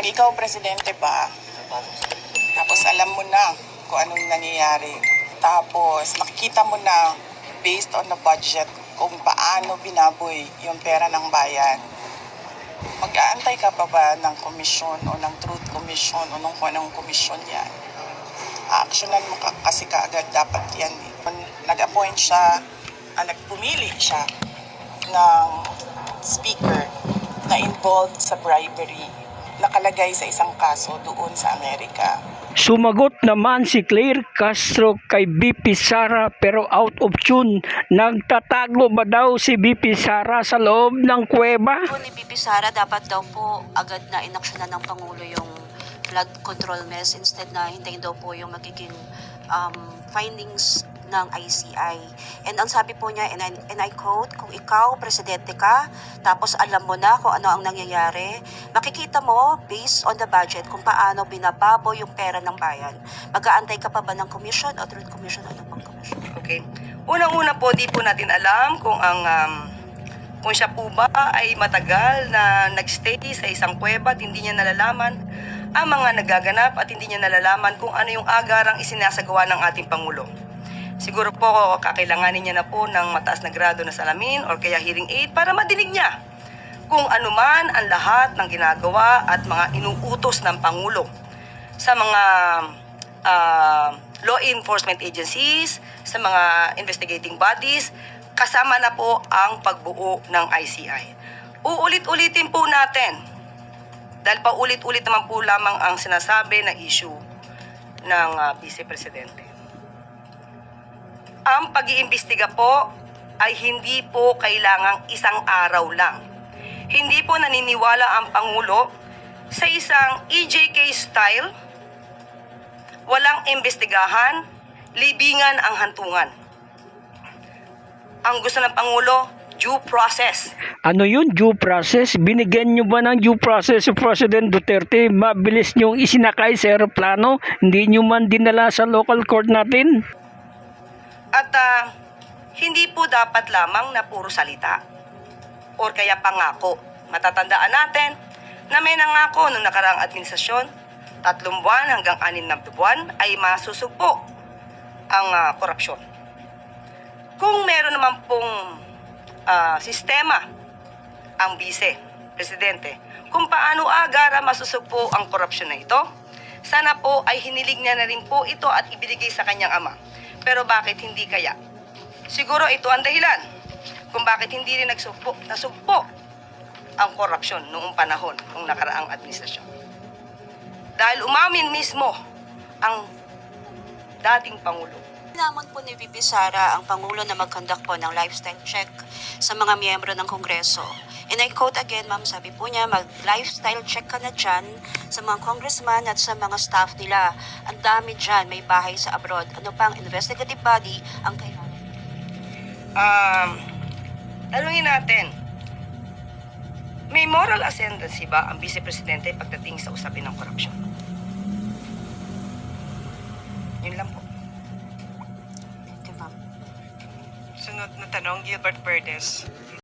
Pag ikaw presidente ba, tapos alam mo na kung anong nangyayari. Tapos nakikita mo na based on the budget kung paano binaboy yung pera ng bayan. Mag-aantay ka pa ba ng komisyon o ng truth commission o ng kung anong komisyon yan? Actionan mo ka, kasi kaagad dapat yan. eh. Nag-appoint siya, ah, nagpumili siya ng speaker na involved sa bribery nakalagay sa isang kaso doon sa Amerika. Sumagot naman si Claire Castro kay BP Sara pero out of tune. Nagtatago ba daw si BP Sara sa loob ng kuweba? po ni BP Sara, dapat daw po agad na inaksyonan ng Pangulo yung flood control mess instead na hintayin daw po yung magiging um, findings ng ICI. And ang sabi po niya, and I, and I quote, kung ikaw, presidente ka, tapos alam mo na kung ano ang nangyayari, makikita mo, based on the budget, kung paano binababo yung pera ng bayan. Mag-aantay ka pa ba ng commission o truth commission o ano pang commission? Okay. Unang-una po, di po natin alam kung ang um, kung siya po ba ay matagal na nagstay sa isang kuweba at hindi niya nalalaman ang mga nagaganap at hindi niya nalalaman kung ano yung agarang isinasagawa ng ating Pangulo. Siguro po kakailanganin niya na po ng mataas na grado na salamin or kaya hearing aid para madinig niya kung ano man ang lahat ng ginagawa at mga inuutos ng Pangulo sa mga ah, law enforcement agencies, sa mga investigating bodies, kasama na po ang pagbuo ng ICI. Uulit-ulitin po natin, dahil pa ulit-ulit naman po lamang ang sinasabi na issue ng ah, Vice Presidente. Ang pag-iimbestiga po ay hindi po kailangang isang araw lang. Hindi po naniniwala ang Pangulo sa isang EJK style walang imbestigahan, libingan ang hantungan. Ang gusto ng Pangulo, due process. Ano yun, due process? Binigyan nyo ba ng due process si President Duterte? Mabilis nyong isinakay sa aeroplano? Hindi nyo man dinala sa local court natin? At ah, hindi po dapat lamang na puro salita or kaya pangako. Matatandaan natin na may nangako nung nakaraang administrasyon, tatlong buwan hanggang anim na buwan ay masusugpo ang ah, korupsyon. Kung meron naman pong ah, sistema ang vice, presidente, kung paano agara masusugpo ang korupsyon na ito, sana po ay hinilig niya na rin po ito at ibinigay sa kanyang ama. Pero bakit hindi kaya? Siguro ito ang dahilan kung bakit hindi rin nagsugpo, nasugpo ang korupsyon noong panahon ng nakaraang administrasyon. Dahil umamin mismo ang dating Pangulo Namon po ni VP Sara ang Pangulo na mag-conduct po ng lifestyle check sa mga miyembro ng Kongreso. And I quote again, ma'am, sabi po niya, mag-lifestyle check ka na dyan sa mga congressman at sa mga staff nila. Ang dami dyan, may bahay sa abroad. Ano pang investigative body ang kailangan? um, tanungin natin, may moral ascendancy ba ang Vice Presidente pagdating sa usapin ng korupsyon? Yun lang po. Sunod na tanong, Gilbert Verdes.